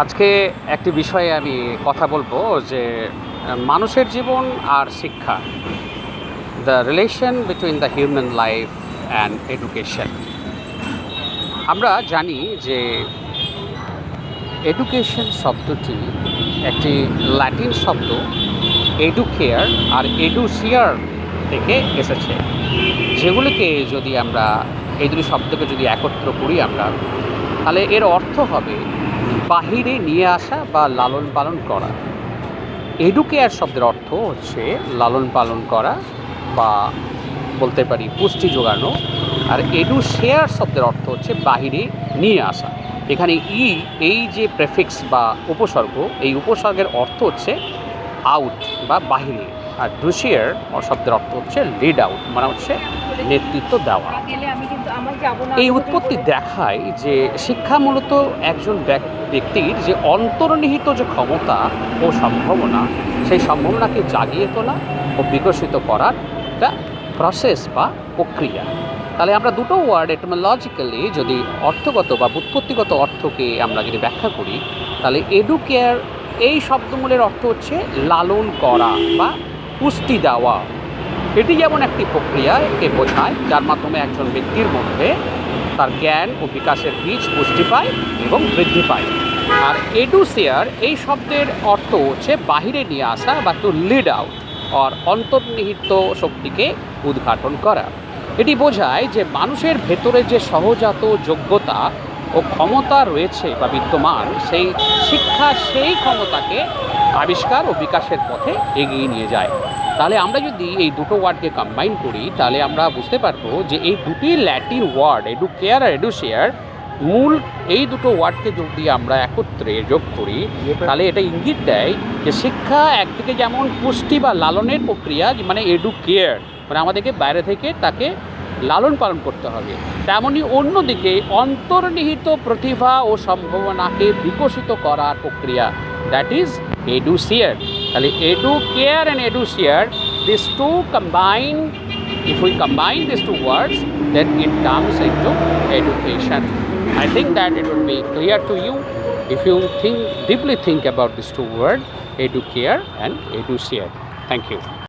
আজকে একটি বিষয়ে আমি কথা বলব যে, মানুষের জীবন আর শিক্ষা the relation between the human life and education আমরা জানি যে এডুকেশন শব্দটি একটি ল্যাটিন শব্দ এডুকেয়ার আর এডুসিয়ার থেকে এসেছে। যেগুলিকে যদি আমরা, এই দুটি শব্দকে যদি একত্র করি আমরা, তাহলে এর অর্থ হবে বাহিরে নিয়ে আসা বা লালন পালন করা। এডুকেয়ার শব্দের অর্থ হচ্ছে লালন পালন করা বা বলতে পারি পুষ্টি যোগানো। আর এডু শেয়ার শব্দের অর্থ হচ্ছে বাহিরে নিয়ে আসা। এখানে ই, এই যে প্রেফিক্স বা উপসর্গ, এই উপসর্গের অর্থ হচ্ছে আউট বা বাহিরে। আর ডুশিয়ার শব্দের অর্থ হচ্ছে লিড আউট মানে হচ্ছে নেতৃত্ব দেওয়া। এই উৎপত্তি দেখায় যে শিক্ষা মূলত একজন ব্যক- ব্যক্তির যে অন্তর্নিহিত যে ক্ষমতা ও সম্ভাবনা, সেই সম্ভাবনাকে জাগিয়ে তোলা ও বিকশিত করার একটা প্রসেস বা প্রক্রিয়া। তাহলে আমরা দুটো ওয়ার্ড এটমোলজিক্যালি যদি অর্থগত বা বুৎপত্তিগত অর্থকে আমরা যদি ব্যাখ্যা করি, তাহলে এডুকেয়ার এই শব্দমূলের অর্থ হচ্ছে লালন করা বা পুষ্টি দেওয়া। এটি যেমন একটি প্রক্রিয়া, একে বোঝায়, যার মাধ্যমে একজন ব্যক্তির মধ্যে তার জ্ঞান ও বিকাশের বীজ পুষ্টি পায় এবং বৃদ্ধি পায়। আর এডুসিয়ার এই শব্দের অর্থ হচ্ছে বাহিরে নিয়ে আসা বা টু লিড আউট আর অন্তর্নিহিত শক্তিকে উদ্ঘাটন করা। এটি বোঝায় যে মানুষের ভেতরে যে সহজাত যোগ্যতা ও ক্ষমতা রয়েছে বা বিদ্যমান, সেই শিক্ষা সেই ক্ষমতাকে আবিষ্কার ও বিকাশের পথে এগিয়ে নিয়ে যায়। তাহলে আমরা যদি এই দুটো ওয়ার্ডকে কম্বাইন করি, তাহলে আমরা বুঝতে পারব যে এই দুটি ল্যাটিন ওয়ার্ড এডু কেয়ার আর এডুশেয়ার মূল এই দুটো ওয়ার্ডকে যদি আমরা একত্রে যোগ করি, তাহলে এটা ইঙ্গিত দেয় যে শিক্ষা একদিকে যেমন পুষ্টি বা লালনের প্রক্রিয়া মানে এডুকেয়ার মানে আমাদেরকে বাইরে থেকে তাকে লালন পালন করতে হবে। তেমনি অন্যদিকে অন্তর্নিহিত প্রতিভা ও সম্ভাবনাকে বিকশিত করার প্রক্রিয়া দ্যাট ইজ এডুসিয়ার তাহলে educare and educere this two combine if we combine this two words then it comes into education I think that it would be clear to you if you think deeply think about this two word educare and educere thank you